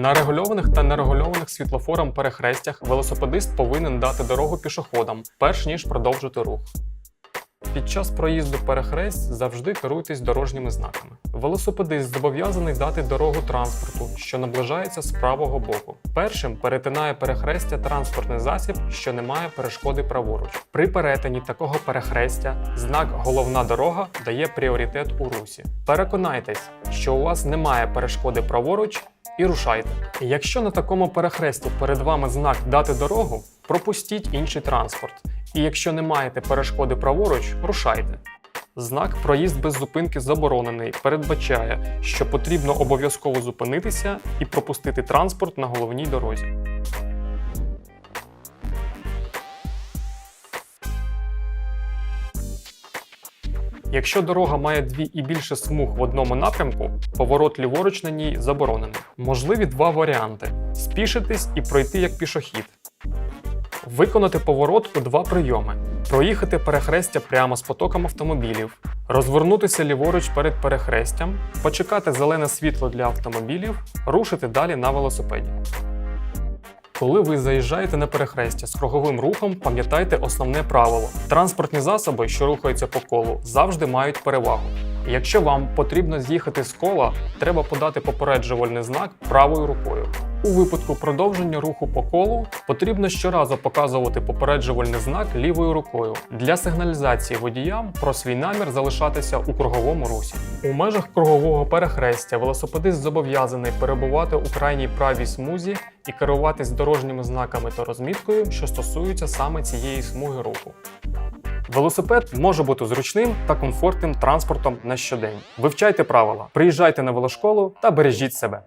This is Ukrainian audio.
На регульованих та нерегульованих світлофором перехрестях велосипедист повинен дати дорогу пішоходам, перш ніж продовжити рух. Під час проїзду перехресть завжди керуйтесь дорожніми знаками. Велосипедист зобов'язаний дати дорогу транспорту, що наближається з правого боку. Першим перетинає перехрестя транспортний засіб, що не має перешкоди праворуч. При перетині такого перехрестя знак Головна дорога дає пріоритет у русі. Переконайтесь, що у вас немає перешкоди праворуч і рушайте. Якщо на такому перехресті перед вами знак дати дорогу, пропустіть інший транспорт. І якщо не маєте перешкоди праворуч, рушайте. Знак проїзд без зупинки заборонений передбачає, що потрібно обов'язково зупинитися і пропустити транспорт на головній дорозі. Якщо дорога має дві і більше смуг в одному напрямку, поворот ліворуч на ній заборонений. Можливі два варіанти: спішитись і пройти як пішохід. Виконати поворот у два прийоми: проїхати перехрестя прямо з потоком автомобілів, розвернутися ліворуч перед перехрестям, почекати зелене світло для автомобілів, рушити далі на велосипеді. Коли ви заїжджаєте на перехрестя з круговим рухом, пам'ятайте основне правило: транспортні засоби, що рухаються по колу, завжди мають перевагу. Якщо вам потрібно з'їхати з кола, треба подати попереджувальний знак правою рукою. У випадку продовження руху по колу потрібно щоразу показувати попереджувальний знак лівою рукою для сигналізації водіям про свій намір залишатися у круговому русі. У межах кругового перехрестя велосипедист зобов'язаний перебувати у крайній правій смузі і керуватись дорожніми знаками та розміткою, що стосуються саме цієї смуги руху. Велосипед може бути зручним та комфортним транспортом на щодень. Вивчайте правила, приїжджайте на велошколу та бережіть себе.